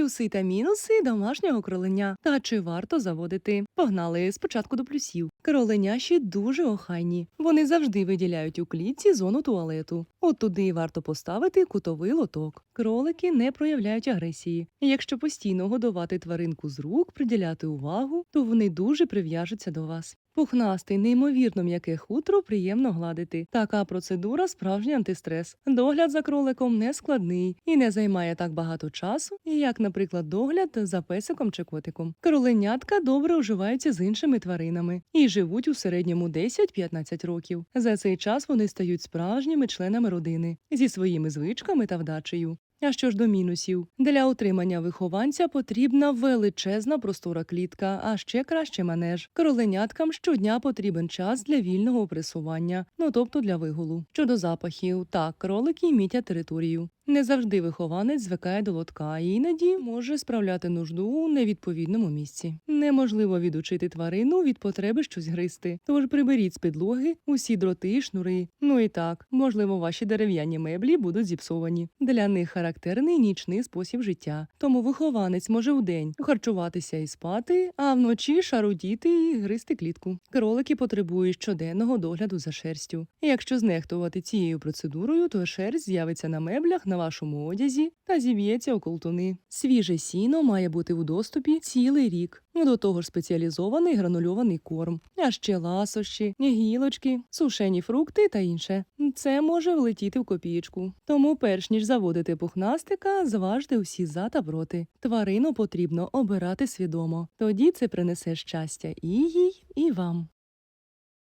Плюси та мінуси домашнього кроленя. Та чи варто заводити? Погнали спочатку до плюсів. Кроленяші дуже охайні. Вони завжди виділяють у клітці зону туалету. От туди й варто поставити кутовий лоток. Кролики не проявляють агресії. Якщо постійно годувати тваринку з рук, приділяти увагу, то вони дуже прив'яжуться до вас. Пухнастий, неймовірно м'яке хутро приємно гладити. Така процедура справжній антистрес. Догляд за кроликом не складний і не займає так багато часу, як, наприклад, догляд за песиком чи котиком. Кроленятка добре уживаються з іншими тваринами і живуть у середньому 10-15 років. За цей час вони стають справжніми членами родини зі своїми звичками та вдачею. А що ж до мінусів? Для утримання вихованця потрібна величезна простора клітка, а ще краще манеж. Кроленяткам щодня потрібен час для вільного пресування, ну тобто для вигулу. Щодо запахів, так, кролики мітять територію. Не завжди вихованець звикає до лотка і іноді може справляти нужду у невідповідному місці. Неможливо відучити тварину від потреби щось гризти. Тож приберіть з підлоги усі дроти шнури. Ну і так, можливо, ваші дерев'яні меблі будуть зіпсовані. Для них характерний нічний спосіб життя. Тому вихованець може вдень харчуватися і спати, а вночі шарудіти і гризти клітку. Кролики потребують щоденного догляду за шерстю. Якщо знехтувати цією процедурою, то шерсть з'явиться на меблях на вашому одязі та зів'ється у колтуни. Свіже сіно має бути у доступі цілий рік. До того ж спеціалізований гранульований корм, а ще ласощі, гілочки, сушені фрукти та інше. Це може влетіти в копієчку. Тому, перш ніж заводити пухнастика, зважте усі за та проти. Тварину потрібно обирати свідомо. Тоді це принесе щастя і їй, і вам.